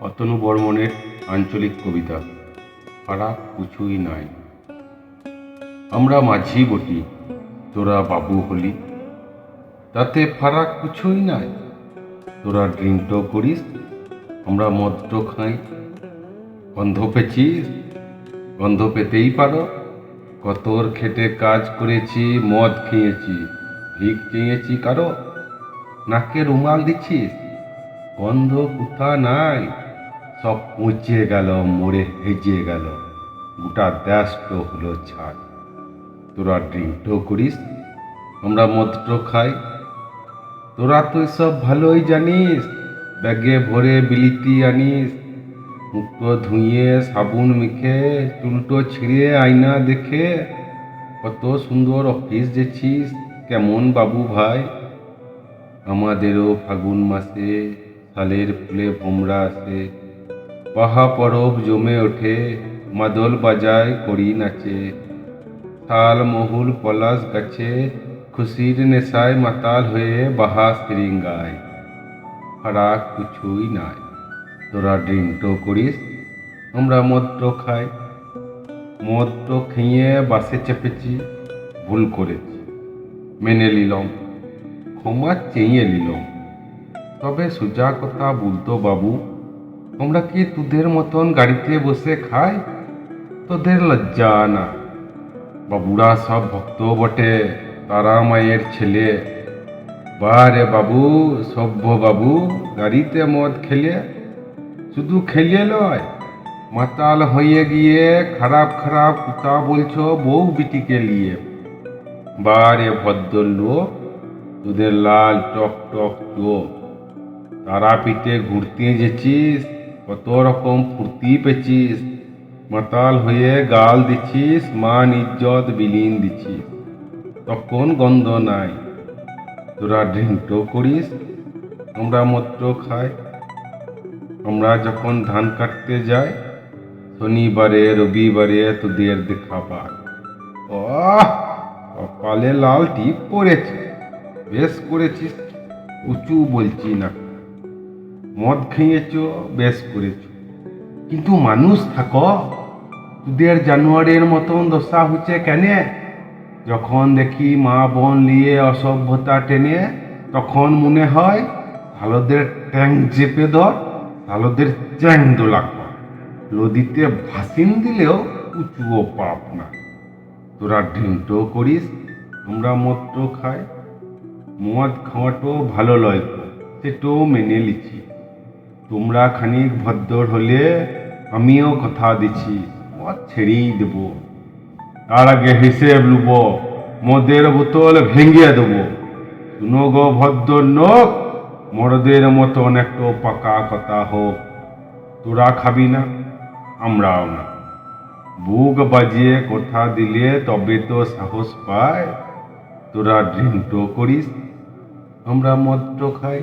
অতনু বর্মনের আঞ্চলিক কবিতা ফারাক কিছুই নাই। আমরা মাঝি বটি, তোরা বাবু হলি। তাতে ফারাক কিছুই নাই। তোরা ড্রিঙ্কটো করিস। আমরা মদটো খাই। গন্ধ পেছিস গন্ধ পেতেই পারো। কতর খেটে কাজ করেছি, মদ খেয়েছি। ভিক চেয়েছি কারও? নাকে রুমাল দিচ্ছিস? গন্ধ কোথা নাই? সব পচে গেল, মরে হেজে গেল। গোটা দেশটো হলো ছাড়। তোরা ড্রিঙ্কটো করিস, আমরা মদটো খাই। তোরা তো সব ভালোই জানিস, ব্যাগে ভরে বিলিতি আনিস। মুখটো ধুইয়ে সাবুন মেখে, চুলটো ছিঁড়ে আয়না দেখে। কত সুন্দর অফিস যেছিস কেমন বাবু ভাই। আমাদেরও ফাগুন মাসে সালের ফুলে ভোমরা আসে। পাহা পরব জমে ওঠে, মাদল বাজায় করি নাচে। শাল মহুল পলাশ গাছে, খুশির নেশায় মাতাল হয়ে বাহা সিরিঙ্গায় ফারাক কিছুই নাই, তোরা ড্রিঙ্কটো করিস, আমরা মদটো খাই। মদটো খেয়ে বাসে চেপেছি, ভুল করেছি, মেনে নিলাম, ক্ষমা চেয়ে নিলাম। তবে সোজা কথা বলতো বাবু আমরা কি তোদের মতন গাড়িতে বসে খাই তোদের লজ্জা না। বাবুরা সব ভক্ত বটে, তারা মায়ের ছেলে। বারে বাবু, সভ্য বাবু, গাড়িতে মদ খেলে? শুধু খেলে লয়? মাতাল হয়ে গিয়ে খারাপ খারাপ কথা বলছো বউ বিটিকে নিয়ে। বারে ভদ্র লোক তোদের লাল টক টক চোখ। তারাপীঠে ঘুরতে যেছিস? কত রকম ফুর্তি পেছিস মাতাল হয়ে গাল দিছিস মান ইজ্জত বিলীন দিছিস তখন গন্ধ নাই। তোরা ড্রিঙ্কটো করিস, আমরা মত্র খাই। আমরা যখন ধান কাটতে যাই, শনিবারে, রবিবারে তোদের দেখা পাই। আহ! কপালে লাল টিপ পড়েছে। বেশ করেছিস, উঁচু বলছি না। মদ খেয়েছ বেশ করেছ। কিন্তু মানুষ থাক তোদের জানুয়ারির মতন দশা হচ্ছে কেন? যখন দেখি মা বোন নিয়ে অসভ্যতা টেনে, তখন মনে হয় ভালোদের ট্যাং চেপে ধর, ভালোদের চ্যাং দোলা কর। নদীতে ভাসিন দিলেও উঁচুও পাপ না। তোরা ড্রিঙ্কটো করিস আমরা মদটো খাই মদ খাওয়াটো ভালো লয় সেটাও মেনে লিছি তোমরা খানিক ভদ্র হলে আমিও কথা দিছি। মদ ছেড়েই দেব। তার আগে হিসেব লুব, মদের বোতল ভেঙে দেব। শুনো গো ভদ্র লোক, মরদের মতন একটু পাকা কথা হোক। তোরা খাবি না, আমরাও না। বুক বাজিয়ে কথা দিলে তবে তো সাহস পায়। তোরা ড্রিঙ্কটো করিস, আমরা মদটো খাই।